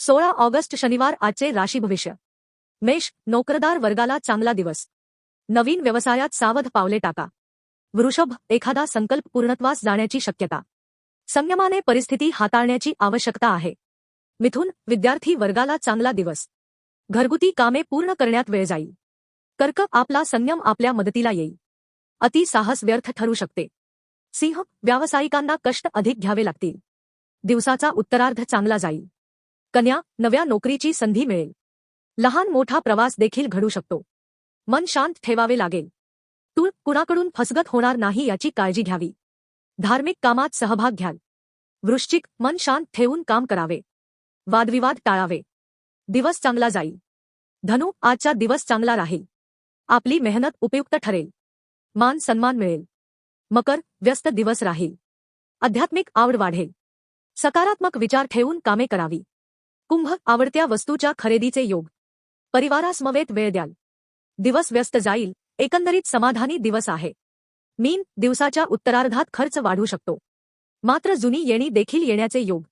सोळा ऑगस्ट शनिवार आजचे राशी भविष्य. मेष नोकरदार वर्गाला चांगला दिवस. नवीन व्यवसायात सावध पावले टाका. वृषभ एखादा संकल्प पूर्णत्वास जाण्याची शक्यता. संयमाने परिस्थिती हाताळण्याची आवश्यकता आहे. मिथून विद्यार्थी वर्गाला चांगला दिवस. घरगुती कामे पूर्ण करण्यात वेळ जाईल. कर्क आपला संयम आपल्या मदतीला येईल. अति साहस व्यर्थ ठरू शकते. सिंह व्यावसायिकांना कष्ट अधिक घ्यावे लागतील. दिवसाचा उत्तरार्ध चांगला जाईल. कन्या नव्या नोकरीची संधी मिळेल. लहान मोठा प्रवास देखील घडू शकतो. मन शांत ठेवावे लागेल. तूळ कुणाकडून फसगत होणार नाही याची काळजी घ्यावी. धार्मिक कामात सहभाग घ्याल. वृश्चिक मन शांत ठेवून काम करावे. वादविवाद टाळावे. दिवस चांगला जाईल. धनु आजचा दिवस चांगला राहील. आपली मेहनत उपयुक्त ठरेल. मान सन्मान मिळेल. मकर व्यस्त दिवस राहील. आध्यात्मिक आवड वाढेल. सकारात्मक विचार ठेवून कामे करावी. कुंभ आवडत्या वस्तूच्या खरेदीचे योग. परिवारासमवेत वेळ द्याल. दिवस व्यस्त जाईल. एकंदरीत समाधानी दिवस आहे. मीन दिवसाच्या उत्तरार्धात खर्च वाढू शकतो. मात्र जुनी येणी देखील येण्याचे योग.